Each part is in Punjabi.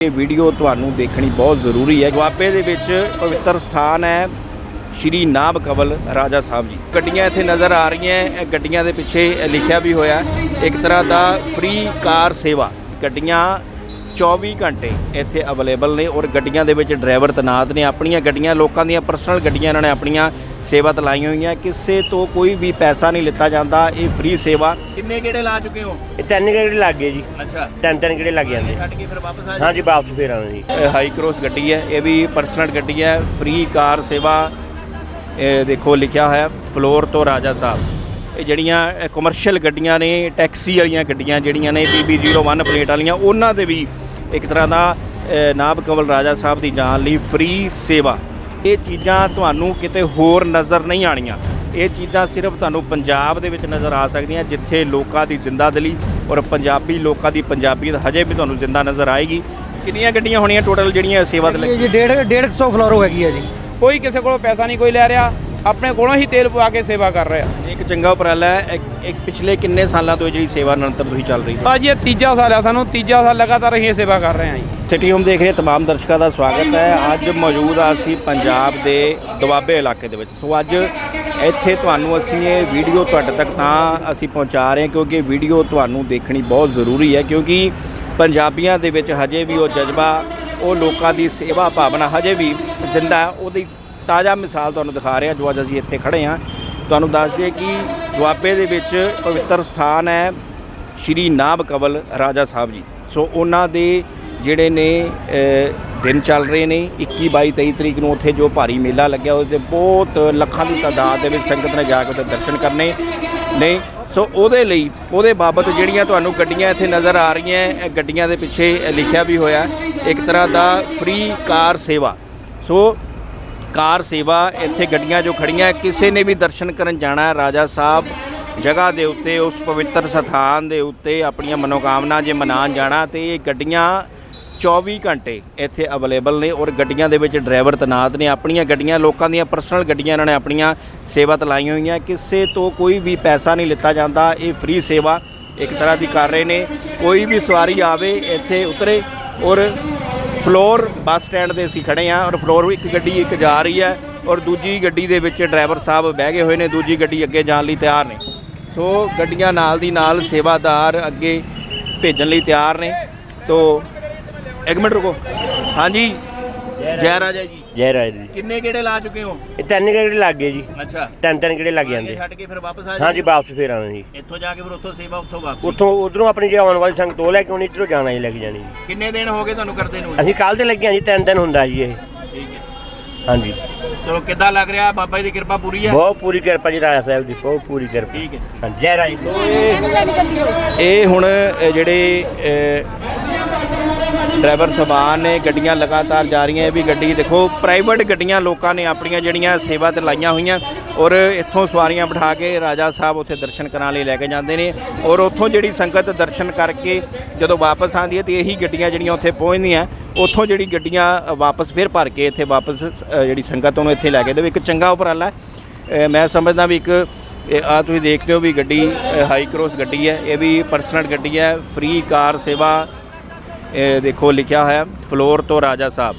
ਇਹ ਵੀਡੀਓ ਤੁਹਾਨੂੰ ਦੇਖਣੀ ਬਹੁਤ ਜ਼ਰੂਰੀ ਹੈ। ਦੁਆਬੇ ਦੇ ਵਿੱਚ ਪਵਿੱਤਰ ਸਥਾਨ ਹੈ ਸ਼੍ਰੀ ਨਾਭ ਕਵਲ ਰਾਜਾ ਸਾਹਿਬ ਜੀ। ਗੱਡੀਆਂ ਇੱਥੇ ਨਜ਼ਰ ਆ ਰਹੀਆਂ ਇਹ ਗੱਡੀਆਂ ਦੇ ਪਿੱਛੇ ਲਿਖਿਆ ਵੀ ਹੋਇਆ ਇੱਕ ਤਰ੍ਹਾਂ ਦਾ ਫ੍ਰੀ ਕਾਰ ਸੇਵਾ। ਗੱਡੀਆਂ 24 ਘੰਟੇ ਇੱਥੇ ਅਵੇਲੇਬਲ ਨੇ ਔਰ ਗੱਡੀਆਂ ਦੇ ਵਿੱਚ ਡਰਾਈਵਰ ਤਨਾਤ ਨੇ। ਆਪਣੀਆਂ ਗੱਡੀਆਂ ਲੋਕਾਂ ਦੀਆਂ ਪਰਸਨਲ ਗੱਡੀਆਂ ਇਹਨਾਂ ਨੇ ਆਪਣੀਆਂ ਸੇਵਾ ਤੇ ਲਾਈਆਂ ਹੋਈਆਂ। ਕਿਸੇ ਤੋਂ ਕੋਈ ਵੀ ਪੈਸਾ ਨਹੀਂ ਲਿੱਤਾ ਜਾਂਦਾ। ਇਹ ਫ੍ਰੀ ਸੇਵਾ। ਕਿੰਨੇ ਕਿਹੜੇ ਲਾ ਚੁੱਕੇ ਹੋ? ਇਹ ਤਿੰਨ ਗੇੜੇ ਲੱਗ ਗਏ ਜੀ। ਅੱਛਾ। ਤਿੰਨ ਤਿੰਨ ਗੇੜੇ ਲੱਗ ਜਾਂਦੇ। ਛੱਡ ਕੇ ਫਿਰ ਵਾਪਸ ਆ ਹਾਂਜੀ ਵਾਪਸ ਫੇਰ ਆਉਣਾ ਜੀ। ਇਹ ਹਾਈ ਕ੍ਰੋਸ ਗੱਡੀ ਹੈ ਇਹ ਵੀ ਪਰਸਨਲ ਗੱਡੀ ਹੈ। ਫ੍ਰੀ ਕਾਰ ਸੇਵਾ ਇਹ ਦੇਖੋ ਲਿਖਿਆ ਹੋਇਆ ਫਲੋਰ ਤੋਂ ਰਾਜਾ ਸਾਹਿਬ। ਇਹ ਜਿਹੜੀਆਂ ਕਮਰਸ਼ੀਅਲ ਗੱਡੀਆਂ ਨੇ ਟੈਕਸੀ ਵਾਲੀਆਂ ਗੱਡੀਆਂ ਜਿਹੜੀਆਂ ਨੇ BB01 ਪਲੇਟ ਵਾਲੀਆਂ ਉਹਨਾਂ ਦੇ ਵੀ ਇੱਕ ਤਰ੍ਹਾਂ ਦਾ ਅ, ਨਾਭ ਕਵਲ ਰਾਜਾ ਸਾਹਿਬ ਦੀ ਜਾਣ ਲਈ ਫ੍ਰੀ ਸੇਵਾ। ਇਹ ਚੀਜ਼ਾਂ ਤੁਹਾਨੂੰ ਕਿਤੇ ਹੋਰ ਨਜ਼ਰ ਨਹੀਂ ਆਣੀਆਂ ਇਹ ਚੀਜ਼ਾਂ ਸਿਰਫ ਤੁਹਾਨੂੰ ਪੰਜਾਬ ਦੇ ਵਿੱਚ ਨਜ਼ਰ ਆ ਸਕਦੀਆਂ ਜਿੱਥੇ ਲੋਕਾਂ ਦੀ ਜ਼ਿੰਦਾ ਦਿਲੀ ਔਰ ਪੰਜਾਬੀ ਲੋਕਾਂ ਦੀ ਪੰਜਾਬੀਅਤ ਹਜੇ ਵੀ ਤੁਹਾਨੂੰ ਜ਼ਿੰਦਾ ਨਜ਼ਰ ਆਏਗੀ। ਕਿੰਨੀਆਂ ਗੱਡੀਆਂ ਹੋਣੀਆਂ ਟੋਟਲ ਜਿਹੜੀਆਂ ਸੇਵਾ ਤੇ ਲੱਗੀਆਂ ਜੀ ਡੇਢ ਡੇਢ ਕੁ ਸੌ ਫਲੋਰੋ ਹੈਗੀ ਹੈ ਜੀ। ਕੋਈ ਕਿਸੇ ਕੋਲੋਂ ਪੈਸਾ ਨਹੀਂ ਕੋਈ ਲੈ ਰਿਹਾ। ਆਪਣੇ ਕੋਲੋਂ ਹੀ ਤੇਲ ਪਵਾ ਕੇ ਸੇਵਾ ਕਰ ਰਿਹਾ ਇੱਕ ਚੰਗਾ ਉਪਰਾਲਾ ਹੈ ਇੱਕ- ਇੱਕ ਪਿਛਲੇ ਕਿੰਨੇ ਸਾਲਾਂ ਤੋਂ ਇਹ ਜਿਹੜੀ ਸੇਵਾ ਨਿਰੰਤਰ ਤੁਸੀਂ ਚੱਲ ਰਹੀ ਹੈ ਭਾਜੀ ਇਹ ਤੀਜਾ ਸਾਲ ਆ ਸਾਨੂੰ ਤੀਜਾ ਸਾਲ ਲਗਾਤਾਰ ਅਸੀਂ ਇਹ ਸੇਵਾ ਕਰ ਰਹੇ ਹਾਂ ਜੀ। ਸਿਟੀ ਹੋਮ ਦੇਖ ਰਹੇ ਤਮਾਮ ਦਰਸ਼ਕਾਂ ਦਾ ਸਵਾਗਤ ਹੈ। ਅੱਜ ਮੌਜੂਦ ਆ ਅਸੀਂ ਪੰਜਾਬ ਦੇ ਦੁਆਬੇ ਇਲਾਕੇ ਦੇ ਵਿੱਚ। ਸੋ ਅੱਜ ਇੱਥੇ ਤੁਹਾਨੂੰ ਅਸੀਂ ਇਹ ਵੀਡੀਓ ਤੁਹਾਡੇ ਤੱਕ ਤਾਂ ਅਸੀਂ ਪਹੁੰਚਾ ਰਹੇ ਹਾਂ ਕਿਉਂਕਿ ਇਹ ਵੀਡੀਓ ਤੁਹਾਨੂੰ ਦੇਖਣੀ ਬਹੁਤ ਜ਼ਰੂਰੀ ਹੈ ਕਿਉਂਕਿ ਪੰਜਾਬੀਆਂ ਦੇ ਵਿੱਚ ਹਜੇ ਵੀ ਉਹ ਜਜ਼ਬਾ ਉਹ ਲੋਕਾਂ ਦੀ ਸੇਵਾ ਭਾਵਨਾ ਹਜੇ ਵੀ ਜ਼ਿੰਦਾ ਹੈ ਉਹਦੀ ਤਾਜ਼ਾ ਮਿਸਾਲ ਤੁਹਾਨੂੰ ਦਿਖਾ ਰਹੇ ਹਾਂ ਜੋ ਅੱਜ ਅਸੀਂ ਇੱਥੇ ਖੜੇ ਹਾਂ। ਤੁਹਾਨੂੰ ਦੱਸ ਦਈਏ ਕਿ ਦੁਆਬੇ ਦੇ ਵਿੱਚ ਪਵਿੱਤਰ ਸਥਾਨ ਹੈ ਸ਼੍ਰੀ ਨਾਭ ਕਵਲ ਰਾਜਾ ਸਾਹਿਬ ਜੀ। ਸੋ ਉਹਨਾਂ ਦੇ ਜਿਹੜੇ ਨੇ ਦਿਨ ਚੱਲ ਰਹੇ ਨੇ 21 22 23 ਤਰੀਕ ਨੂੰ ਉੱਥੇ ਜੋ ਭਾਰੀ ਮੇਲਾ ਲੱਗਿਆ, ਉਹਦੇ ਤੇ ਬਹੁਤ ਲੱਖਾਂ ਦੀ ਤਾਦਾਦ ਦੇ ਵਿੱਚ ਸੰਗਤ ਨੇ ਜਾ ਕੇ ਉੱਥੇ ਦਰਸ਼ਨ ਕਰਨੇ ਨੇ। ਸੋ ਉਹਦੇ ਲਈ, ਉਹਦੇ ਬਾਬਤ ਜਿਹੜੀਆਂ ਤੁਹਾਨੂੰ ਗੱਡੀਆਂ ਇੱਥੇ ਨਜ਼ਰ ਆ ਰਹੀਆਂ, ਇਹ ਗੱਡੀਆਂ ਦੇ ਪਿੱਛੇ ਲਿਖਿਆ ਵੀ ਹੋਇਆ, ਇੱਕ ਤਰ੍ਹਾਂ ਦਾ ਫ੍ਰੀ ਕਾਰ ਸੇਵਾ। ਸੋ ਕਾਰ ਸੇਵਾ ਇੱਥੇ ਗੱਡੀਆਂ ਜੋ ਖੜੀਆਂ, ਕਿਸੇ ਨੇ ਵੀ ਦਰਸ਼ਨ ਕਰਨ ਜਾਣਾ, ਰਾਜਾ ਸਾਹਿਬ ਜਗ੍ਹਾ ਦੇ ਉੱਤੇ, ਉਸ ਪਵਿੱਤਰ ਸਥਾਨ ਦੇ ਉੱਤੇ ਆਪਣੀਆਂ ਮਨੋਕਾਮਨਾ ਜੇ ਮਨਾਉਣ ਜਾਣਾ, ਤੇ ਇਹ ਗੱਡੀਆਂ 24 ਘੰਟੇ ਇੱਥੇ ਅਵੇਲੇਬਲ ਨੇ ਔਰ ਗੱਡੀਆਂ ਦੇ ਵਿੱਚ ਡਰਾਈਵਰ ਤਨਾਤ ਨੇ। ਆਪਣੀਆਂ ਗੱਡੀਆਂ, ਲੋਕਾਂ ਦੀਆਂ ਪਰਸਨਲ ਗੱਡੀਆਂ ਇਹਨਾਂ ਨੇ ਆਪਣੀਆਂ ਸੇਵਾ ਤੇ ਲਾਈਆਂ ਹੋਈਆਂ। ਕਿਸੇ ਤੋਂ ਕੋਈ ਵੀ ਪੈਸਾ ਨਹੀਂ ਲਿੱਤਾ ਜਾਂਦਾ। ਇਹ ਫ੍ਰੀ ਸੇਵਾ ਇੱਕ ਤਰ੍ਹਾਂ ਦੀ ਕਰ ਰਹੇ ਨੇ। ਕੋਈ ਵੀ ਸਵਾਰੀ ਆਵੇ, ਇੱਥੇ ਉਤਰੇ ਔਰ ਫਲੋਰ ਬੱਸ ਸਟੈਂਡ ਦੇ ਅਸੀਂ ਖੜੇ ਹਾਂ ਔਰ ਫਲੋਰ ਇੱਕ ਗੱਡੀ ਇੱਕ ਜਾ ਰਹੀ ਹੈ ਔਰ ਦੂਜੀ ਗੱਡੀ ਦੇ ਵਿੱਚ ਡਰਾਈਵਰ ਸਾਹਿਬ ਬਹਿ ਗਏ ਹੋਏ ਨੇ, ਦੂਜੀ ਗੱਡੀ ਅੱਗੇ ਜਾਣ ਲਈ ਤਿਆਰ ਨੇ। ਸੋ ਗੱਡੀਆਂ ਨਾਲ ਦੀ ਨਾਲ ਸੇਵਾਦਾਰ ਅੱਗੇ ਭੇਜਣ ਲਈ ਤਿਆਰ ਨੇ। ਤੋ, ਇੱਕ ਮਿੰਟ ਰੁਕੋ। ਹਾਂਜੀ, ਜੈ ਰਾਜਾ ਜੀ। ਜੈ ਰਾਜ ਜੀ ਕਿੰਨੇ ਗੇੜੇ ਲਾ ਚੁੱਕੇ ਹੋ? ਇਹ ਤਿੰਨ ਗੇੜੇ ਲੱਗ ਗਏ ਜੀ। ਅੱਛਾ। ਤਿੰਨ ਤਿੰਨ ਗੇੜੇ ਲੱਗ ਜਾਂਦੇ। ਛੱਡ ਕੇ ਫਿਰ ਵਾਪਸ ਆ ਹਾਂਜੀ ਵਾਪਸ ਫੇਰ ਆਉਣਾ ਜੀ। ਇੱਥੋਂ ਜਾ ਕੇ ਫਿਰ ਉੱਥੋਂ ਸੇਵਾ ਉੱਥੋਂ ਵਾਪਸ? ਉੱਥੋਂ ਉਧਰੋਂ ਆਪਣੀ ਜੇ ਆਉਣ ਵਾਲੀ ਸੰਗਤ ਉਹ ਲੈ ਕੇ ਆਉਣੀ ਇੱਧਰੋਂ ਜਾਣਾ ਜੀ ਲੈ ਕੇ ਜਾਣੀ ਜੀ। ਕਿੰਨੇ ਦਿਨ ਹੋ ਗਏ ਤੁਹਾਨੂੰ ਕਰਦੇ ਨੂੰ? ਅਸੀਂ ਕੱਲ ਤੇ ਲੱਗੇ ਹਾਂ ਜੀ ਤਿੰਨ ਦਿਨ ਹੁੰਦਾ ਜੀ ਇਹ। ਠੀਕ ਹੈ। ਹਾਂਜੀ। ਚਲੋ ਕਿੱਦਾਂ ਲੱਗ ਰਿਹਾ? ਬਾਬਾ ਜੀ ਦੀ ਕਿਰਪਾ ਪੂਰੀ ਹੈ ਬਹੁਤ ਪੂਰੀ ਕਿਰਪਾ ਜੀ ਰਾਜਾ ਸਾਹਿਬ ਦੀ ਬਹੁਤ ਪੂਰੀ ਕਿਰਪਾ। ਠੀਕ ਹੈ। ਜੈ ਰਾਜ ਜੀ। ਇਹ ਹੁਣ ਅ, ਜਿਹੜੇ ਡਰਾਈਵਰ ਸਬਾਨ ਨੇ ਗੱਡੀਆਂ ਲਗਾਤਾਰ ਜਾ ਰਹੀਆਂ, ਇਹ ਵੀ ਗੱਡੀ ਦੇਖੋ ਪ੍ਰਾਈਵੇਟ ਗੱਡੀਆਂ ਲੋਕਾਂ ਨੇ ਆਪਣੀਆਂ ਜਿਹੜੀਆਂ ਸੇਵਾ ਤੇ ਲਾਈਆਂ ਹੋਈਆਂ ਔਰ ਇੱਥੋਂ ਸਵਾਰੀਆਂ ਬਿਠਾ ਕੇ ਰਾਜਾ ਸਾਹਿਬ ਉੱਥੇ ਦਰਸ਼ਨ ਕਰਾਉਣ ਲਈ ਲੈ ਕੇ ਜਾਂਦੇ ਨੇ ਔਰ ਉੱਥੋਂ ਜਿਹੜੀ ਸੰਗਤ ਦਰਸ਼ਨ ਕਰਕੇ ਜਦੋਂ ਵਾਪਸ ਆਉਂਦੀ ਹੈ ਤੇ ਇਹੀ ਗੱਡੀਆਂ ਜਿਹੜੀਆਂ ਉੱਥੇ ਪਹੁੰਚਦੀਆਂ, ਉੱਥੋਂ ਜਿਹੜੀ ਗੱਡੀਆਂ ਵਾਪਸ ਫਿਰ ਭਰ ਕੇ ਇੱਥੇ ਵਾਪਸ ਜਿਹੜੀ ਸੰਗਤ ਉਹਨੂੰ ਇੱਥੇ ਲੈ ਕੇ ਦੇਵੇ। ਇੱਕ ਚੰਗਾ ਉਪਰਾਲਾ ਮੈਂ ਸਮਝਦਾ ਵੀ ਇੱਕ ਆ ਤੁਸੀਂ ਦੇਖਦੇ ਹੋ ਵੀ ਗੱਡੀ ਹਾਈ ਕ੍ਰੋਸ ਗੱਡੀ ਹੈ, ਇਹ ਵੀ ਪਰਸਨਲ ਗੱਡੀ ਹੈ ਫ੍ਰੀ ਕਾਰ ਸੇਵਾ ਇਹ ਦੇਖੋ ਲਿਖਿਆ ਹੋਇਆ ਫਲੋਰ ਤੋਂ ਰਾਜਾ ਸਾਹਿਬ।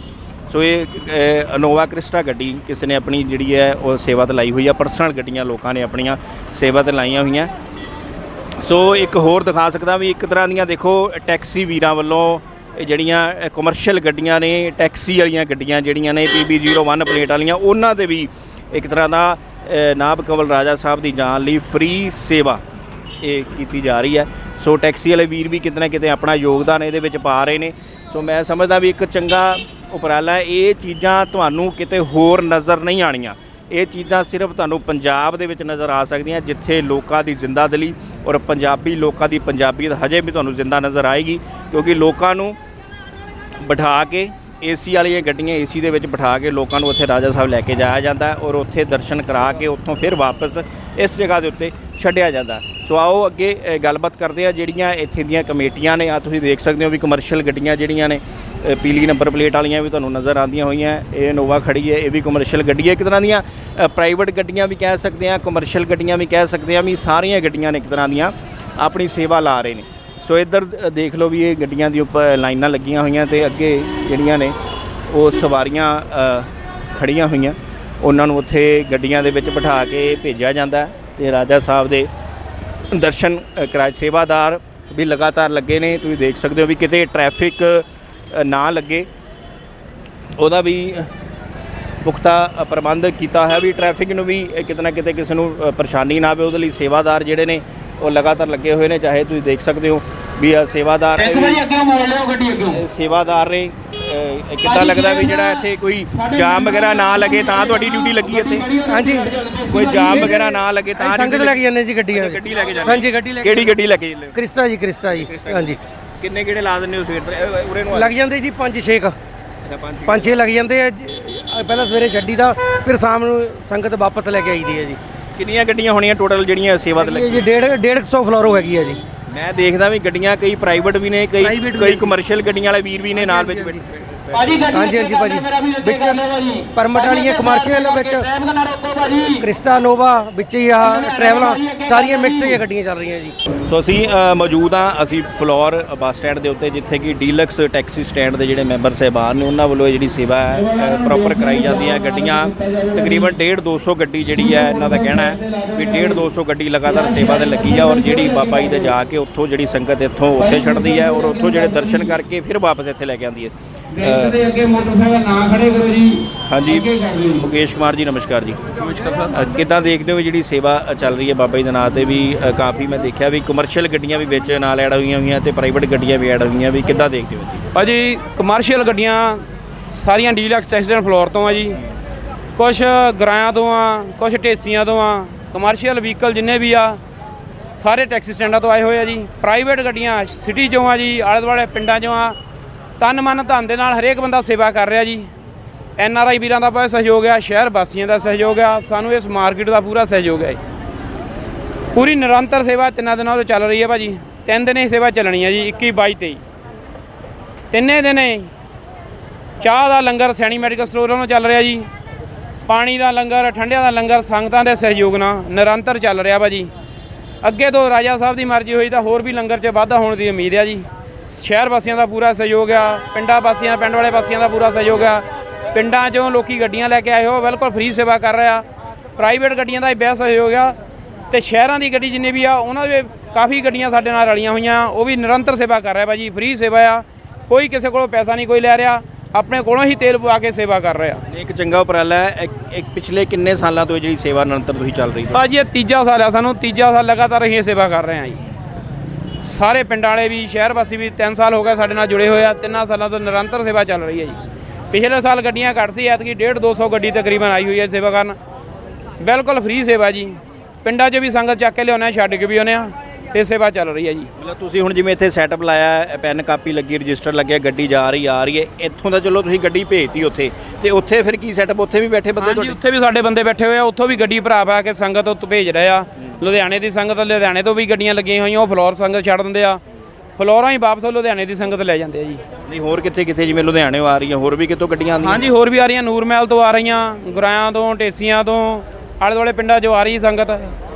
ਸੋ ਇਹ ਅਨੋਵਾ ਕ੍ਰਿਸਟਾ ਗੱਡੀ ਕਿਸੇ ਨੇ ਆਪਣੀ ਜਿਹੜੀ ਹੈ ਉਹ ਸੇਵਾ ਤੇ ਲਾਈ ਹੋਈ ਆ ਪਰਸਨਲ ਗੱਡੀਆਂ ਲੋਕਾਂ ਨੇ ਆਪਣੀਆਂ ਸੇਵਾ ਤੇ ਲਾਈਆਂ ਹੋਈਆਂ। ਸੋ ਇੱਕ ਹੋਰ ਦਿਖਾ ਸਕਦਾ ਵੀ ਇੱਕ ਤਰ੍ਹਾਂ ਦੀਆਂ ਦੇਖੋ ਟੈਕਸੀ ਵੀਰਾਂ ਵੱਲੋਂ ਜਿਹੜੀਆਂ ਕਮਰਸ਼ੀਅਲ ਗੱਡੀਆਂ ਨੇ ਟੈਕਸੀ ਵਾਲੀਆਂ ਗੱਡੀਆਂ ਜਿਹੜੀਆਂ ਨੇ BB01 ਪਲੇਟ ਵਾਲੀਆਂ ਉਹਨਾਂ ਦੇ ਵੀ ਇੱਕ ਤਰ੍ਹਾਂ ਦਾ ਅ, ਨਾਭ ਕਵਲ ਰਾਜਾ ਸਾਹਿਬ ਦੀ ਜਾਣ ਲਈ ਫ੍ਰੀ ਸੇਵਾ ਇਹ ਕੀਤੀ ਜਾ ਰਹੀ ਹੈ। ਸੋ ਟੈਕਸੀ ਵਾਲੇ ਵੀਰ ਵੀ ਕਿਤੇ ਨਾ ਕਿਤੇ ਆਪਣਾ ਯੋਗਦਾਨ ਇਹਦੇ ਵਿੱਚ ਪਾ ਰਹੇ ਨੇ। ਸੋ ਮੈਂ ਸਮਝਦਾ ਵੀ ਇੱਕ ਚੰਗਾ ਉਪਰਾਲਾ ਇਹ ਚੀਜ਼ਾਂ ਤੁਹਾਨੂੰ ਕਿਤੇ ਹੋਰ ਨਜ਼ਰ ਨਹੀਂ ਆਣੀਆਂ ਇਹ ਚੀਜ਼ਾਂ ਸਿਰਫ ਤੁਹਾਨੂੰ ਪੰਜਾਬ ਦੇ ਵਿੱਚ ਨਜ਼ਰ ਆ ਸਕਦੀਆਂ, ਜਿੱਥੇ ਲੋਕਾਂ ਦੀ ਜ਼ਿੰਦਾ ਦਿਲੀ ਔਰ ਪੰਜਾਬੀ ਲੋਕਾਂ ਦੀ ਪੰਜਾਬੀਅਤ ਹਜੇ ਵੀ ਤੁਹਾਨੂੰ ਜ਼ਿੰਦਾ ਨਜ਼ਰ ਆਏਗੀ, ਕਿਉਂਕਿ ਲੋਕਾਂ ਨੂੰ ਬਿਠਾ ਕੇ ਏਸੀ ਵਾਲੀਆਂ ਗੱਡੀਆਂ ਏਸੀ ਦੇ ਵਿੱਚ ਬਿਠਾ ਕੇ ਲੋਕਾਂ ਨੂੰ ਉੱਥੇ ਰਾਜਾ ਸਾਹਿਬ ਲੈ ਕੇ ਜਾਇਆ ਜਾਂਦਾ ਔਰ ਉੱਥੇ ਦਰਸ਼ਨ ਕਰਾ ਕੇ ਉੱਥੋਂ ਫਿਰ ਵਾਪਸ ਇਸ ਜਗ੍ਹਾ ਦੇ ਉੱਤੇ ਛੱਡਿਆ ਜਾਂਦਾ। ਸੋ ਆਓ ਅੱਗੇ ਗੱਲਬਾਤ ਕਰਦੇ ਆ ਜਿਹੜੀਆਂ ਇੱਥੇ ਦੀਆਂ ਕਮੇਟੀਆਂ ਨੇ। ਆ ਤੁਸੀਂ ਦੇਖ ਸਕਦੇ ਹੋ ਵੀ ਕਮਰਸ਼ੀਅਲ ਗੱਡੀਆਂ ਜਿਹੜੀਆਂ ਨੇ ਪੀਲੀ ਨੰਬਰ ਪਲੇਟ ਵਾਲੀਆਂ ਵੀ ਤੁਹਾਨੂੰ ਨਜ਼ਰ ਆਉਂਦੀਆਂ ਹੋਈਆਂ। ਇਹ ਨੋਵਾ ਖੜੀ ਹੈ, ਇਹ ਵੀ ਕਮਰਸ਼ੀਅਲ ਗੱਡੀ ਹੈ। ਇੱਕ ਤਰ੍ਹਾਂ ਦੀਆਂ ਪ੍ਰਾਈਵੇਟ ਗੱਡੀਆਂ ਵੀ ਕਹਿ ਸਕਦੇ ਆ ਕਮਰਸ਼ੀਅਲ ਗੱਡੀਆਂ ਵੀ ਕਹਿ ਸਕਦੇ ਆ ਵੀ ਸਾਰੀਆਂ ਗੱਡੀਆਂ ਨੇ ਇੱਕ ਤਰ੍ਹਾਂ ਦੀਆਂ ਆਪਣੀ ਸੇਵਾ ਲਾ ਰਹੇ ਨੇ। ਸੋ ਇੱਧਰ ਦੇਖ ਲਓ ਵੀ ਇਹ ਗੱਡੀਆਂ ਦੀ ਉੱਪਰ ਲਾਈਨਾਂ ਲੱਗੀਆਂ ਹੋਈਆਂ ਤੇ ਅੱਗੇ ਜਿਹੜੀਆਂ ਨੇ ਉਹ ਸਵਾਰੀਆਂ ਅ, ਖੜੀਆਂ ਹੋਈਆਂ। ਉਹਨਾਂ ਨੂੰ ਉੱਥੇ ਗੱਡੀਆਂ ਦੇ ਵਿੱਚ ਬਿਠਾ ਕੇ ਭੇਜਿਆ ਜਾਂਦਾ ਹੈ ਤੇ ਰਾਜਾ ਸਾਹਿਬ ਦੇ ਦਰਸ਼ਨ ਅ, ਕਰਾਏ ਸੇਵਾਦਾਰ ਵੀ ਲਗਾਤਾਰ ਲੱਗੇ ਨੇ। ਤੁਸੀਂ ਦੇਖ ਸਕਦੇ ਹੋ ਵੀ ਕਿਤੇ ਟ੍ਰੈਫਿਕ ਨਾ ਲੱਗੇ। ਉਹਦਾ ਵੀ ਪੁਖਤਾ ਪ੍ਰਬੰਧ ਕੀਤਾ ਹੈ ਵੀ ਟ੍ਰੈਫਿਕ ਨੂੰ ਵੀ ਅ, ਕਿਤੇ ਨਾ ਕਿਤੇ ਕਿਸੇ ਨੂੰ ਪਰੇਸ਼ਾਨੀ ਨਾ ਆਵੇ। ਉਹਦੇ ਲਈ ਸੇਵਾਦਾਰ ਜਿਹੜੇ ਨੇ ਉਹ ਲਗਾਤਾਰ ਲੱਗੇ ਹੋਏ ਨੇ ਚਾਹੇ ਤੁਸੀਂ ਦੇਖ ਸਕਦੇ ਹੋ ਵੀ ਅ, ਸੇਵਾਦਾਰ ਇੱਕ ਵਾਰੀ ਅੱਗੇ ਮੋੜ ਲਿਓ ਗੱਡੀ ਅੱਗੇ। ਸੇਵਾਦਾਰ ਨੇ ਕਿੱਦਾਂ ਲੱਗਦਾ ਵੀ ਜਿਹੜਾ ਇੱਥੇ ਕੋਈ ਜਾਮ ਵਗੈਰਾ ਨਾ ਲੱਗੇ ਤਾਂ ਤੁਹਾਡੀ ਡਿਊਟੀ ਲੱਗੀ ਇੱਥੇ। ਹਾਂਜੀ। ਕੋਈ ਜਾਮ ਵਗੈਰਾ ਨਾ ਲੱਗੇ ਤਾਂ ਸੰਗਤ ਲੈ ਕੇ ਜਾਂਦੇ ਜੀ ਗੱਡੀਆਂ ਗੱਡੀ ਲੈ ਕੇ ਜਾਂਦੇ। ਹਾਂਜੀ ਗੱਡੀ ਲੈ ਕੇ ਕਿਹੜੀ ਗੱਡੀ ਲੈ ਕੇ ਜਾਂਦੇ ਜੀ ਕ੍ਰਿਸਟਾ ਜੀ ਹਾਂਜੀ। ਕਿੰਨੇ ਕਿਹੜੇ ਲਾ ਦਿੰਦੇ ਹੋ ਸਵੇਰ ਉਰੇ ਨੂੰ ਆ ਲੱਗ ਜਾਂਦੇ ਜੀ 5 6 ਅੱਛਾ, ਪੰਜ ਛੇ। ਲੱਗ ਜਾਂਦੇ ਆ ਪਹਿਲਾਂ ਸਵੇਰੇ ਛੱਡੀ ਦਾ ਫਿਰ ਸ਼ਾਮ ਨੂੰ ਸੰਗਤ ਵਾਪਸ ਲੈ ਕੇ ਆਈਦੀ ਹੈ ਜੀ। ਕਿੰਨੀਆਂ ਗੱਡੀਆਂ ਹੋਣੀਆਂ ਟੋਟਲ ਜਿਹੜੀਆਂ ਸੇਵਾ ਤੇ ਲੱਗੀਆਂ ਜੀ ਡੇਢ 150 ਫਲੋਰੋ ਹੈਗੀ ਹੈ ਜੀ। ਮੈਂ ਦੇਖਦਾ ਵੀ ਗੱਡੀਆਂ ਕਈ ਪ੍ਰਾਈਵੇਟ ਵੀ ਨੇ ਕਈ Private ਵੀ ਕਈ ਨੇ। ਕਮਰਸ਼ੀਅਲ ਗੱਡੀਆਂ ਵਾਲੇ ਵੀਰ ਵੀ ਨੇ ਨਾਲ ਵਿੱਚ ਭਾਜੀ ਗੱਡੀ ਹਾਂਜੀ, ਹਾਂਜੀ, ਭਾਜੀ। ਮੇਰਾ ਵੀ ਅੱਗੇ ਕਰ ਲਿਓ ਭਾਜੀ। ਪਰਮਟ ਵਾਲੀਆਂ commercial ਵਿੱਚ। ਕ੍ਰਿਸਟਾ ਨੋਵਾ ਵਿੱਚ ਹੀ ਆਹ ਟਰੈਵਲਾਂ ਸਾਰੀਆਂ ਮਿਕਸ ਹੀ ਗੱਡੀਆਂ ਚੱਲ ਰਹੀਆਂ ਜੀ। ਸੋ ਅਸੀਂ ਮੌਜੂਦ ਹਾਂ ਅਸੀਂ ਫਲੋਰ ਬੱਸ ਸਟੈਂਡ ਦੇ ਉੱਤੇ ਜਿੱਥੇ ਕਿ ਡੀਲਕਸ ਟੈਕਸੀ ਸਟੈਂਡ ਦੇ ਜਿਹੜੇ ਮੈਂਬਰ ਸਹਿਬਾਨ ਨੇ ਉਹਨਾਂ ਵੱਲੋਂ ਇਹ ਜਿਹੜੀ ਸੇਵਾ ਹੈ ਪ੍ਰੋਪਰ ਕਰਾਈ ਜਾਂਦੀ ਹੈ ਗੱਡੀਆਂ। ਤਕਰੀਬਨ 1.5 200 ਗੱਡੀ ਜਿਹੜੀ ਹੈ ਇਹਨਾਂ ਦਾ ਕਹਿਣਾ ਹੈ ਵੀ 1.5 200 ਗੱਡੀ ਲਗਾਤਾਰ ਸੇਵਾ ਤੇ ਲੱਗੀ ਆ ਔਰ ਜਿਹੜੀ ਬਾਬਾ ਜੀ ਦੇ ਜਾ ਕੇ ਉੱਥੋਂ ਜਿਹੜੀ ਸੰਗਤ ਇੱਥੋਂ ਉੱਥੇ ਛੱਡਦੀ ਹੈ ਔਰ ਉੱਥੋਂ ਜਿਹੜੇ ਦਰਸ਼ਨ ਕਰਕੇ ਫਿਰ ਵਾਪਸ ਇੱਥੇ ਲੈ ਕੇ ਆਉਂਦੀ ਹੈ। ਦੇ ਅੱਗੇ ਮੋਟਰਸਾਈਕਲ ਨਾ ਖੜੇ ਕਰੋ ਜੀ। ਹਾਂਜੀ। ਮੁਕੇਸ਼ ਕੁਮਾਰ ਜੀ ਨਮਸਕਾਰ ਜੀ। ਨਮਸਕਾਰ ਸਰ। ਕਿੱਦਾਂ ਦੇਖਦੇ ਹੋ ਵੀ ਜਿਹੜੀ ਸੇਵਾ ਚੱਲ ਰਹੀ ਹੈ ਬਾਬਾ ਜੀ ਦੇ ਨਾਂ ਤੇ ਵੀ ਕਾਫੀ ਮੈਂ ਦੇਖਿਆ ਵੀ ਕਮਰਸ਼ੀਅਲ ਗੱਡੀਆਂ ਵੀ ਵਿੱਚ ਨਾਲ ਐਡ ਹੋਈਆਂ ਹੋਈਆਂ ਤੇ ਪ੍ਰਾਈਵੇਟ ਗੱਡੀਆਂ ਵੀ ਐਡ ਹੋਈਆਂ ਵੀ ਕਿੱਦਾਂ ਦੇਖਦੇ ਹੋ ਜੀ ਭਾਜੀ ਕਮਰਸ਼ੀਅਲ ਗੱਡੀਆਂ ਸਾਰੀਆਂ ਡੀਲਕਸ ਐਕਸੀਡੈਂਟ ਫਲੋਰ ਤੋਂ ਆ ਜੀ। ਕੁਝ ਗਰਾਇਆਂ ਤੋਂ ਆ ਕੁਝ ਢੇਸੀਆਂ ਤੋਂ ਆ। ਕਮਰਸ਼ੀਅਲ ਵਹੀਕਲ ਜਿੰਨੇ ਵੀ ਆ ਸਾਰੇ ਟੈਕਸੀ ਸਟੈਂਡਾਂ ਤੋਂ ਆਏ ਹੋਏ ਆ ਜੀ। ਪ੍ਰਾਈਵੇਟ ਗੱਡੀਆਂ ਸਿਟੀ ਚੋਂ ਆ ਜੀ ਆਲੇ ਦੁਆਲੇ ਪਿੰਡਾਂ ਚੋਂ ਆ। ਤਨ ਮਨ ਧਨ ਦੇ ਨਾਲ ਹਰੇਕ ਬੰਦਾ ਸੇਵਾ ਕਰ ਰਿਹਾ ਜੀ। ਐਨ ਆਰ ਆਈ ਵੀਰਾਂ ਦਾ ਬਹੁਤ ਸਹਿਯੋਗ ਆ, ਸ਼ਹਿਰ ਵਾਸੀਆਂ ਦਾ ਸਹਿਯੋਗ ਆ, ਸਾਨੂੰ ਇਸ ਮਾਰਕੀਟ ਦਾ ਪੂਰਾ ਸਹਿਯੋਗ ਹੈ ਜੀ। ਪੂਰੀ ਨਿਰੰਤਰ ਸੇਵਾ ਤਿੰਨਾਂ ਦਿਨਾਂ ਤੋਂ ਚੱਲ ਰਹੀ ਹੈ ਭਾਜੀ। ਤਿੰਨ ਦਿਨ ਹੀ ਸੇਵਾ ਚੱਲਣੀ ਹੈ ਜੀ 21 22 23 ਤਿੰਨੇ ਦਿਨੇ ਚਾਹ ਦਾ ਲੰਗਰ ਸੈਣੀ ਮੈਡੀਕਲ ਸਟੋਰ ਵੱਲੋਂ ਚੱਲ ਰਿਹਾ ਜੀ। ਪਾਣੀ ਦਾ ਲੰਗਰ, ਠੰਡਿਆਂ ਦਾ ਲੰਗਰ, ਸੰਗਤਾਂ ਦੇ ਸਹਿਯੋਗ ਨਾਲ ਨਿਰੰਤਰ ਚੱਲ ਰਿਹਾ ਭਾਜੀ। ਅੱਗੇ ਤੋਂ ਰਾਜਾ ਸਾਹਿਬ ਦੀ ਮਰਜ਼ੀ ਹੋਈ ਤਾਂ ਹੋਰ ਵੀ ਲੰਗਰ 'ਚ ਵਾਧਾ ਹੋਣ ਦੀ ਉਮੀਦ ਹੈ ਜੀ। ਸ਼ਹਿਰ ਵਾਸੀਆਂ ਦਾ ਪੂਰਾ ਸਹਿਯੋਗ ਆ ਪਿੰਡਾਂ ਵਾਸੀਆਂ ਪਿੰਡ ਵਾਲੇ ਵਾਸੀਆਂ ਦਾ ਪੂਰਾ ਸਹਿਯੋਗ ਆ। ਪਿੰਡਾਂ 'ਚੋਂ ਲੋਕੀ ਗੱਡੀਆਂ ਲੈ ਕੇ ਆਏ ਹੋ ਬਿਲਕੁਲ ਫ੍ਰੀ ਸੇਵਾ ਕਰ ਰਿਹਾ ਪ੍ਰਾਈਵੇਟ ਗੱਡੀਆਂ ਦਾ ਵੀ ਬਹੁਤ ਸਹਿਯੋਗ ਆ ਤੇ ਸ਼ਹਿਰਾਂ ਦੀ ਗੱਡੀ ਜਿੰਨੇ ਵੀ ਆ ਉਹਨਾਂ ਦੇ ਕਾਫੀ ਗੱਡੀਆਂ ਸਾਡੇ ਨਾਲ ਰਲੀਆਂ ਹੋਈਆਂ ਉਹ ਵੀ ਨਿਰੰਤਰ ਸੇਵਾ ਕਰ ਰਿਹਾ ਭਾਜੀ ਫ੍ਰੀ ਸੇਵਾ ਆ। ਕੋਈ ਕਿਸੇ ਕੋਲੋਂ ਪੈਸਾ ਨਹੀਂ ਕੋਈ ਲੈ ਰਿਹਾ ਆਪਣੇ ਕੋਲੋਂ ਹੀ ਤੇਲ ਪਵਾ ਕੇ ਸੇਵਾ ਕਰ ਰਿਹਾ। ਇੱਕ ਚੰਗਾ ਉਪਰਾਲਾ ਹੈ ਇੱਕ- ਪਿਛਲੇ ਕਿੰਨੇ ਸਾਲਾਂ ਤੋਂ ਜਿਹੜੀ ਸੇਵਾ ਨਿਰੰਤਰ ਤੁਸੀਂ ਚੱਲ ਰਹੀ ਹੈ? ਭਾਜੀ ਇਹ ਤੀਜਾ ਸਾਲ ਆ ਸਾਨੂੰ ਤੀਜਾ ਸਾਲ ਲਗਾਤਾਰ ਅਸੀਂ ਇਹ ਸੇਵਾ ਕਰ ਰਹੇ ਹਾਂ ਜੀ। ਸਾਰੇ ਪਿੰਡ ਵਾਲੇ ਵੀ, ਸ਼ਹਿਰ ਵਾਸੀ ਵੀ 3 ਸਾਲ ਹੋ ਗਏ ਸਾਡੇ ਨਾਲ ਜੁੜੇ ਹੋਏ ਆ, ਤਿੰਨਾਂ ਸਾਲਾਂ ਤੋਂ ਨਿਰੰਤਰ ਸੇਵਾ ਚੱਲ ਰਹੀ ਹੈ ਜੀ। ਪਿਛਲੇ ਸਾਲ ਗੱਡੀਆਂ ਘੱਟ ਸੀ, ਐਤਕੀ 1.5 200 ਗੱਡੀ ਤਕਰੀਬਨ ਆਈ ਹੋਈ ਹੈ ਸੇਵਾ ਕਰਨ। ਬਿਲਕੁਲ ਫ੍ਰੀ ਸੇਵਾ ਜੀ। ਪਿੰਡਾਂ 'ਚ ਵੀ ਸੰਗਤ ਚੱਕ ਕੇ ਲਿਆਉਂਦੇ ਆ ਛੱਡ ਕੇ ਵੀ ਆਉਂਦੇ ਆ ਤੇ ਸੇਵਾ ਚੱਲ ਰਹੀ ਹੈ ਜੀ। ਮਤਲਬ ਤੁਸੀਂ ਹੁਣ ਜਿਵੇਂ ਇੱਥੇ ਸੈਟਅਪ ਲਾਇਆ ਪੈਨ ਕਾਪੀ ਲੱਗੀ ਰਜਿਸਟਰ ਲੱਗਿਆ ਗੱਡੀ ਜਾ ਰਹੀ ਆ ਰਹੀ ਹੈ। ਇੱਥੋਂ ਦਾ ਚਲੋ ਤੁਸੀਂ ਗੱਡੀ ਭੇਜਤੀ ਉੱਥੇ। ਤੇ ਉੱਥੇ ਫਿਰ ਕੀ ਸੈਟਅਪ ਉੱਥੇ ਵੀ ਬੈਠੇ ਬੰਦੇ ਹਾਂਜੀ ਤੁਹਾਡੇ? ਉੱਥੇ ਵੀ ਸਾਡੇ ਬੰਦੇ ਬੈਠੇ ਹੋਏ ਆ। ਉੱਥੋਂ ਵੀ ਗੱਡੀ ਭਰਾ ਭਰਾ ਕੇ ਸੰਗਤ ਉੱਤ ਭੇਜ ਰਹੇ ਆ। ਲੁਧਿਆਣੇ ਦੀ ਸੰਗਤ ਲੁਧਿਆਣੇ ਤੋਂ ਵੀ ਗੱਡੀਆਂ ਲੱਗੀਆਂ ਹੋਈਆਂ ਉਹ ਫਲੋਰ ਸੰਗਤ ਛੱਡ ਦਿੰਦੇ ਆ। ਫਲੋਰਾਂ ਹੀ ਵਾਪਸ ਲੁਧਿਆਣੇ ਦੀ ਸੰਗਤ ਲੈ ਜਾਂਦੇ ਆ ਜੀ। ਨਹੀਂ ਹੋਰ ਕਿੱਥੇ ਕਿੱਥੇ ਜਿਵੇਂ ਲੁਧਿਆਣੇੋਂ ਆ ਰਹੀਆਂ ਹੋਰ ਵੀ ਕਿਤੋਂ ਗੱਡੀਆਂ ਆਉਂਦੀਆਂ? ਹਾਂਜੀ ਹੋਰ ਵੀ ਆ ਰਹੀਆਂ ਨੂਰਮਹਿਲ ਤੋਂ ਆ ਰਹੀਆਂ ਗੁਰਾਇਆਂ ਤੋਂ ਢੇਸੀਆਂ ਤੋਂ ਆਲੇ ਦੁਆਲੇ ਪਿੰਡਾਂ 'ਚੋਂ ਆ ਰਹੀ ਸੰਗਤ।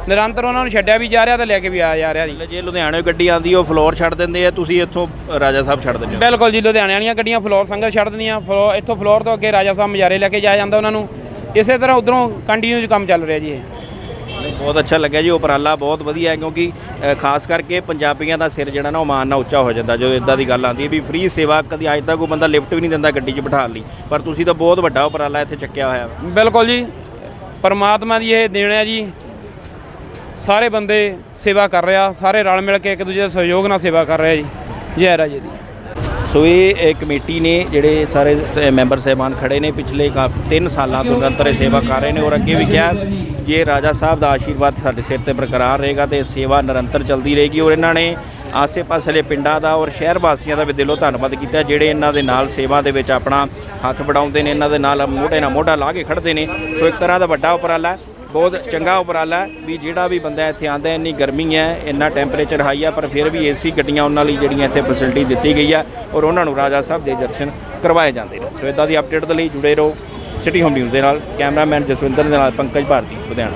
ਨਿਰੰਤਰ ਉਹਨਾਂ ਨੂੰ ਛੱਡਿਆ ਵੀ ਜਾ ਰਿਹਾ ਤੇ ਲੈ ਕੇ ਵੀ ਆ ਜਾ ਰਿਹਾ ਜੀ। ਜੇ ਲੁਧਿਆਣੇੋਂ ਗੱਡੀ ਆਉਂਦੀ ਉਹ ਫਲੋਰ ਛੱਡ ਦਿੰਦੇ ਆ ਤੁਸੀਂ ਇੱਥੋਂ ਰਾਜਾ ਸਾਹਿਬ ਛੱਡ ਦਿੰਦੇ ਹੋ? ਬਿਲਕੁਲ ਜੀ ਲੁਧਿਆਣੇ ਵਾਲੀਆਂ ਗੱਡੀਆਂ ਫਲੋਰ ਸੰਗਤ ਛੱਡ ਦਿੰਦੀਆਂ ਇੱਥੋਂ ਫਲੋਰ ਤੋਂ ਅੱਗੇ ਰਾਜਾ ਸਾਹਿਬ ਮਜਾਰੇ ਲੈ ਕੇ ਜਾਇਆ ਜਾਂਦਾ ਉਹਨਾਂ ਨੂੰ। ਇਸੇ ਤਰ੍ਹਾਂ ਉਧਰੋਂ ਕੰਟੀਨਿਊ ਕੰਮ ਚੱਲ ਰਿਹਾ ਜੀ ਇਹ। ਬਹੁਤ ਅੱਛਾ ਲੱਗਿਆ ਜੀ ਉਪਰਾਲਾ ਬਹੁਤ ਵਧੀਆ ਹੈ ਕਿਉਂਕਿ ਖਾਸ ਕਰਕੇ ਪੰਜਾਬੀਆਂ ਦਾ ਸਿਰ ਜਿਹੜਾ ਨਾ ਉਹ ਮਾਣ ਨਾਲ ਉੱਚਾ ਹੋ ਜਾਂਦਾ ਜਦੋਂ ਇਦਾਂ ਦੀ ਗੱਲ ਆਉਂਦੀ ਹੈ ਵੀ ਫ੍ਰੀ ਸੇਵਾ ਕਦੀ ਅੱਜ ਤੱਕ ਕੋਈ ਬੰਦਾ ਲਿਫਟ ਵੀ ਨਹੀਂ ਦਿੰਦਾ ਗੱਡੀ 'ਚ ਬਿਠਾਉਣ ਲਈ। ਪਰ ਤੁਸੀਂ ਤਾਂ ਬਹੁਤ ਵੱਡਾ ਉਪਰਾਲਾ ਇੱਥੇ ਚੱਕਿਆ ਹੋਇਆ। ਬਿਲਕੁਲ ਜੀ ਪਰਮਾਤਮਾ ਦੀ ਇਹ ਦੇਣ ਹੈ ਜੀ ਸਾਰੇ ਬੰਦੇ ਸੇਵਾ ਕਰ ਰਿਹਾ, ਸਾਰੇ ਰਲ ਮਿਲ ਕੇ ਇੱਕ ਦੂਜੇ ਦੇ ਸਹਿਯੋਗ ਨਾਲ ਸੇਵਾ ਕਰ ਰਿਹਾ ਜੀ। ਜੈ ਰਾਜੇ ਦੀ। ਸੋ ਇਹ ਕਮੇਟੀ ਨੇ ਜਿਹੜੇ ਸਾਰੇ ਸ- ਮੈਂਬਰ ਸਹਿਬਾਨ ਖੜੇ ਨੇ ਪਿਛਲੇ 3 ਸਾਲਾਂ ਤੋਂ ਨਿਰੰਤਰ ਇਹ ਸੇਵਾ ਕਰ ਰਹੇ ਨੇ ਔਰ ਅੱਗੇ ਵੀ ਕਿਹਾ ਜੇ ਰਾਜਾ ਸਾਹਿਬ ਦਾ ਆਸ਼ੀਰਵਾਦ ਸਾਡੇ ਸਿਰ ਤੇ ਬਰਕਰਾਰ ਰਹੇਗਾ ਤੇ ਸੇਵਾ ਨਿਰੰਤਰ ਚੱਲਦੀ ਰਹੇਗੀ ਔਰ ਇਹਨਾਂ ਨੇ ਆਸੇ-ਪਾਸੇ ਦੇ ਪਿੰਡਾਂ ਦਾ ਔਰ ਸ਼ਹਿਰ ਵਾਸੀਆਂ ਦਾ ਵੀ ਦਿਲੋਂ ਧੰਨਵਾਦ ਕੀਤਾ, ਜਿਹੜੇ ਇਹਨਾਂ ਦੇ ਨਾਲ ਸੇਵਾ ਦੇ ਵਿੱਚ ਆਪਣਾ ਹੱਥ ਵਡਾਉਂਦੇ ਨੇ, ਇਹਨਾਂ ਦੇ ਨਾਲ ਮੋਢੇ ਨਾਲ ਮੋਢਾ ਲਾ ਕੇ ਖੜਦੇ ਨੇ। ਸੋ ਇੱਕ ਤਰ੍ਹਾਂ ਦਾ ਵੱਡਾ ਉਪਰਾਲਾ ਹੈ। ਬਹੁਤ ਚੰਗਾ ਉਪਰਾਲਾ ਹੈ ਵੀ ਜਿਹੜਾ ਵੀ ਬੰਦਾ ਇੱਥੇ ਆਂਦਾ ਇੰਨੀ ਗਰਮੀ ਹੈ, ਇੰਨਾ ਟੈਂਪਰੇਚਰ ਹਾਈ ਹੈ ਪਰ ਫਿਰ ਵੀ ਏਸੀ ਗੱਡੀਆਂ ਉਹਨਾਂ ਲਈ ਜਿਹੜੀਆਂ ਇੱਥੇ ਫੈਸਿਲਿਟੀ ਦਿੱਤੀ ਗਈ ਹੈ ਔਰ ਉਹਨਾਂ ਨੂੰ ਰਾਜਾ ਸਾਹਿਬ ਦੇ ਦਰਸ਼ਨ ਕਰਵਾਏ ਜਾਂਦੇ ਨੇ। ਸੋ ਇਦਾਂ ਦੀ ਅਪਡੇਟ ਦੇ ਲਈ ਜੁੜੇ ਰਹੋ ਸਿਟੀ ਹੋਮ ਨਿਊਜ਼ ਦੇ ਨਾਲ ਕੈਮਰਾਮੈਨ ਜਸਵਿੰਦਰ ਦੇ ਨਾਲ, ਪੰਕਜ ਭਾਰਤੀ, ਲੁਧਿਆਣਾ।